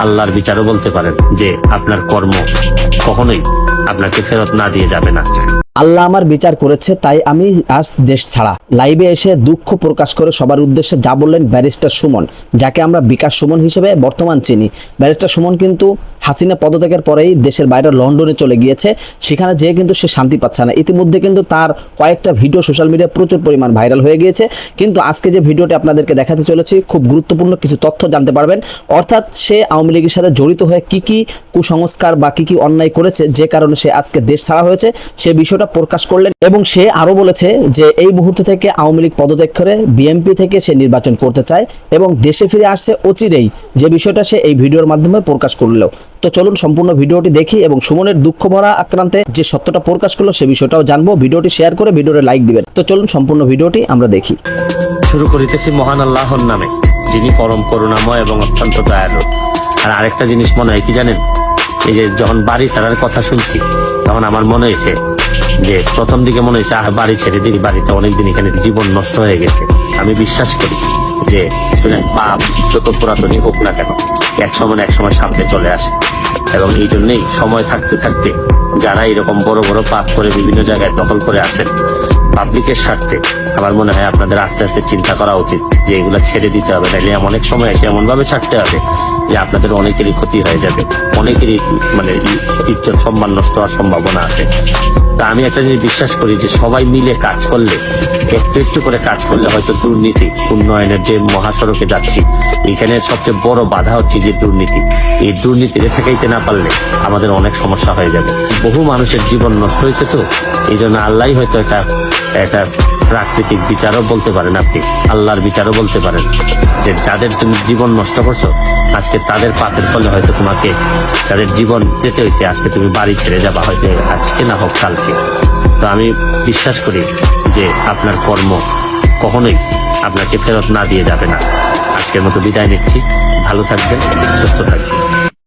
আল্লাহর বিচারও বলতে পারেন যে আপনার কর্ম কখনোই আপনাকে ফেরত না দিয়ে যাবে না। আল্লাহ আমার বিচার করেছে, তাই আমি আজ দেশ ছাড়া। লাইভে এসে দুঃখ প্রকাশ করে সবার উদ্দেশ্যে যা বললেন ব্যারিস্টার সুমন, যাকে আমরা বিকাশ সুমন হিসেবে বর্তমান চিনি। ব্যারিস্টার সুমন কিন্তু হাসিনা পদত্যাগের পরেই দেশের বাইরে লন্ডনে চলে গিয়েছে, সেখানে যেয়ে কিন্তু সে শান্তি পাচ্ছে না। ইতিমধ্যে কিন্তু তার কয়েকটা ভিডিও সোশ্যাল মিডিয়ায় প্রচুর পরিমাণ ভাইরাল হয়ে গিয়েছে। কিন্তু আজকে যে ভিডিওটি আপনাদেরকে দেখাতে চলেছি, খুব গুরুত্বপূর্ণ কিছু তথ্য জানতে পারবেন। অর্থাৎ সে আওয়ামী লীগের সাথে জড়িত হয়ে কি কি কুসংস্কার বা কি কি অন্যায় করেছে, যে কারণে সে আজকে দেশ ছাড়া হয়েছে, সে বিষয়টা প্রকাশ করলেন এবং সে আরও বলেছে যে এই মুহূর্ত থেকে আওয়ামী লীগ পদত্যাগ করে বিএনপি থেকে সে নির্বাচন করতে চায় এবং দেশে ফিরে আসছে অচিরেই। যে বিষয়টা সে এই ভিডিওর মাধ্যমে প্রকাশ করল। তো চলুন সম্পূর্ণ ভিডিওটি দেখি এবং সুমনের দুঃখ ভরা আক্রান্তে যে সত্যটা প্রকাশ করল সে বিষয়টাও জানব। ভিডিওটি শেয়ার করে ভিডিওতে লাইক দিবেন। তো চলুন সম্পূর্ণ ভিডিওটি আমরা দেখি। শুরু করিতেছি মহান আল্লাহর নামে, যিনি পরম করুণাময় এবং অত্যন্ত দয়ালু। আর আরেকটা জিনিস মনে হয় কি জানেন? এই যে যখন বাড়ি ছাড়ার কথা শুনছি, তখন আমার মনে হয়েছে যে প্রথম দিকে মনে হয়েছে, আহ, বাড়ি ছেড়ে দিই বাড়িতে অনেকদিন এখানে জীবন নষ্ট হয়ে গেছে। আমি বিশ্বাস করি যে পাপ যত পুরাতনই হোক না কেন, এক সময় এক সময় সামনে চলে আসে। এবং এই জন্যই সময় থাকতে থাকতে যারা এরকম বড় বড় পাপ করে বিভিন্ন জায়গায় দখল করে আসেন পাবলিকের স্বার্থে আমার মনে হয় আপনাদের আস্তে আস্তে চিন্তা করা উচিত যে এগুলো ছেড়ে দিতে হবে। নাহলে অনেক সময় এসে এমনভাবে ছাড়তে হবে যে আপনাদের অনেকেরই ক্ষতি হয়ে যাবে, অনেকেরই মানে ইজ্জত সম্মান নষ্ট হওয়ার সম্ভাবনা আছে। তা আমি একটা জিনিস বিশ্বাস করি যে সবাই মিলে কাজ করলে, একটু একটু করে কাজ করলে হয়তো দুর্নীতি, উন্নয়নের যে মহাসড়কে যাচ্ছি, এখানে সবচেয়ে বড় বাধা হচ্ছে যে দুর্নীতি। এই দুর্নীতিতে ঠেকাইতে না পারলে আমাদের অনেক সমস্যা হয়ে যাবে। বহু মানুষের জীবন নষ্ট হয়েছে তো এই জন্য আল্লাহ হয়তো এটা একটা প্রাকৃতিক বিচারও বলতে পারেন আপনি, আল্লাহর বিচারও বলতে পারেন যে যাদের তুমি জীবন নষ্ট করছ আজকে তাদের পাপের ফলে হয়তো তোমাকে তাদের জীবন যেতে হয়েছে, আজকে তুমি বাড়ি ছেড়ে যাবা, হয়তো আজকে না হোক কালকে। তো আমি বিশ্বাস করি যে আপনার কর্ম কখনোই আপনাকে ফেরত না দিয়ে যাবে না। আজকের মতো বিদায় নিচ্ছি। ভালো থাকবেন, সুস্থ থাকবেন।